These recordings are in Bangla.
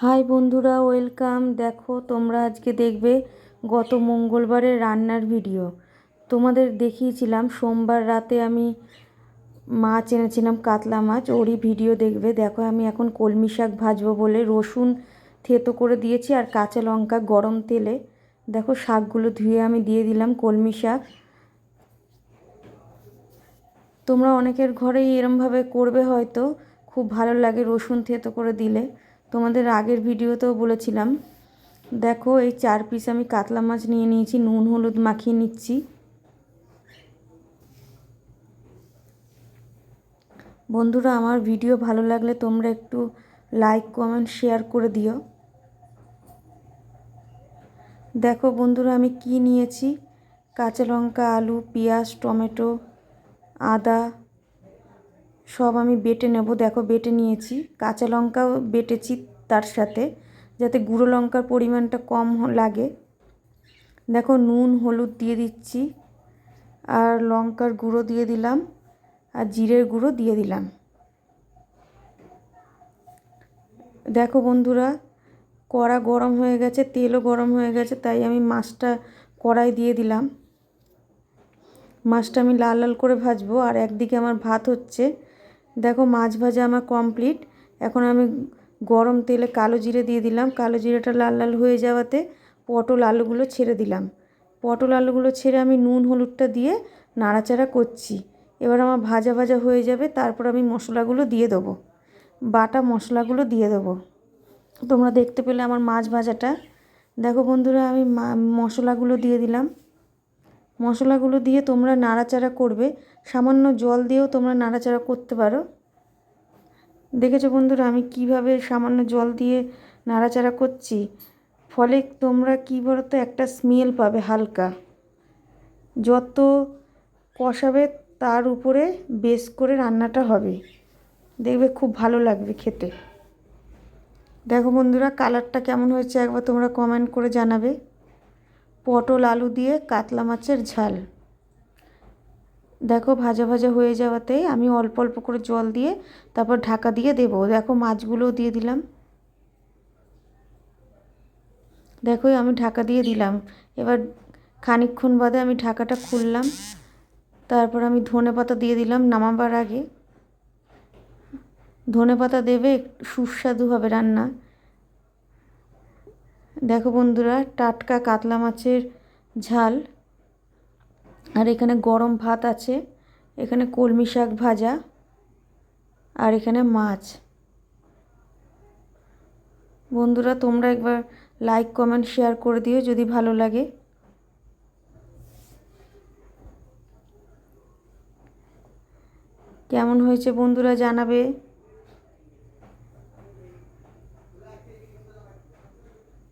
হাই বন্ধুরা, ওয়েলকাম। দেখো, তোমরা আজকে দেখবে গত মঙ্গলবারের রান্নার ভিডিও। তোমাদের দেখিয়েছিলাম, সোমবার রাতে আমি মাছ এনেছিলাম, কাতলা মাছ। ওরই ভিডিও দেখবে। দেখো, আমি এখন কলমি শাক ভাজবো বলে রসুন থেতো করে দিয়েছি আর কাঁচা লঙ্কা গরম তেলে। দেখো, শাকগুলো ধুয়ে আমি দিয়ে দিলাম কলমি শাক। তোমরা অনেকের ঘরেই এরমভাবে করবে হয়তো। খুব ভালো লাগে রসুন থেতো করে দিলে। তোমাদের আগের ভিডিওতেও বলেছিলাম। দেখো, এই চার পিস আমি কাতলা মাছ নিয়ে নিয়েছি, নুন, হলুদ মাখিয়ে নিচ্ছি। বন্ধুরা, আমার ভিডিও ভালো লাগলে তোমরা একটু লাইক কমেন্ট শেয়ার করে দিও। দেখো বন্ধুরা, আমি কি নিয়েছি? কাঁচা লঙ্কা, আলু, পেঁয়াজ, টমেটো, আদা সব আমি বেটে নেব। দেখো, বেটে নিয়েছি। কাঁচা লঙ্কাও বেটেছি তার সাথে, যাতে গুঁড়ো লঙ্কার পরিমাণটা কম লাগে। দেখো, নুন, হলুদ দিয়ে দিচ্ছি, আর লঙ্কার গুঁড়ো দিয়ে দিলাম, আর জিরের গুঁড়ো দিয়ে দিলাম। দেখো বন্ধুরা, কড়া গরম হয়ে গেছে, তেলও গরম হয়ে গেছে, তাই আমি মাছটা কড়াই দিয়ে দিলাম। মাছটা আমি লাল লাল করে ভাজবো, আর একদিকে আমার ভাত হচ্ছে। দেখো মাছ ভাজা আমার কমপ্লিট এখন আমি গরম তেলে কালো জিরে দিয়ে দিলাম। কালো জিরেটা লাল লাল হয়ে যাওয়াতে পটল আলুগুলো ছেড়ে দিলাম। পটল আলুগুলো ছেড়ে আমি নুন, হলুদটা দিয়ে নাড়াচাড়া করছি। এবার আমার ভাজা ভাজা হয়ে যাবে, তারপর আমি মশলাগুলো দিয়ে দেবো। বাটা মশলাগুলো দিয়ে দেবো। তোমরা দেখতে পেলে আমার মাছ ভাজাটা। দেখো বন্ধুরা, আমি মশলাগুলো দিয়ে দিলাম। মশলাগুলো দিয়ে তোমরা নাড়াচাড়া করবে। সামান্য জল দিয়েও তোমরা নাড়াচাড়া করতে পারো। দেখেছ বন্ধুরা, আমি কীভাবে সামান্য জল দিয়ে নাড়াচাড়া করছি? ফলে তোমরা কী বলো তো একটা স্মেল পাবে হালকা। যত কষাবে তার উপরে বেশ করে রান্নাটা হবে। দেখবে খুব ভালো লাগবে খেতে। দেখো বন্ধুরা কালারটা কেমন হয়েছে একবার তোমরা কমেন্ট করে জানাবে। পটল, আলু দিয়ে কাতলা মাছের ঝাল। দেখো ভাজা ভাজা হয়ে যাওয়াতেই আমি অল্প অল্প করে জল দিয়ে তারপর ঢাকা দিয়ে দেবো। দেখো মাছগুলোও দিয়ে দিলাম। দেখো আমি ঢাকা দিয়ে দিলাম। এবার খানিকক্ষণ বাদে আমি ঢাকাটা খুললাম। তারপর আমি ধনে পাতা দিয়ে দিলাম নামাবার আগে। ধনে পাতা দেবে, সুস্বাদু হবে রান্না। দেখো বন্ধুরা, টাটকা কাতলা মাছের ঝাল। আর এখানে গরম ভাত আছে, এখানে কলমি শাক ভাজা, আর এখানে মাছ। বন্ধুরা, তোমরা একবার লাইক কমেন্ট শেয়ার করে দিও যদি ভালো লাগে। কেমন হয়েছে বন্ধুরা জানাবে।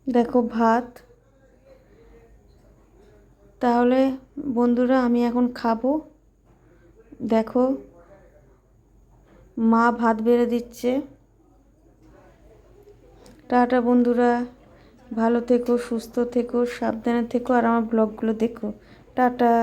দেখো ভাত। তাহলে বন্ধুরা আমি এখন খাব। দেখো, মা ভাত বেড়ে দিচ্ছে। টাটা বন্ধুরা, ভালো থেকো, সুস্থ থেকো, সাবধানে থেকো, আর আমার ব্লগগুলো দেখো। টাটা।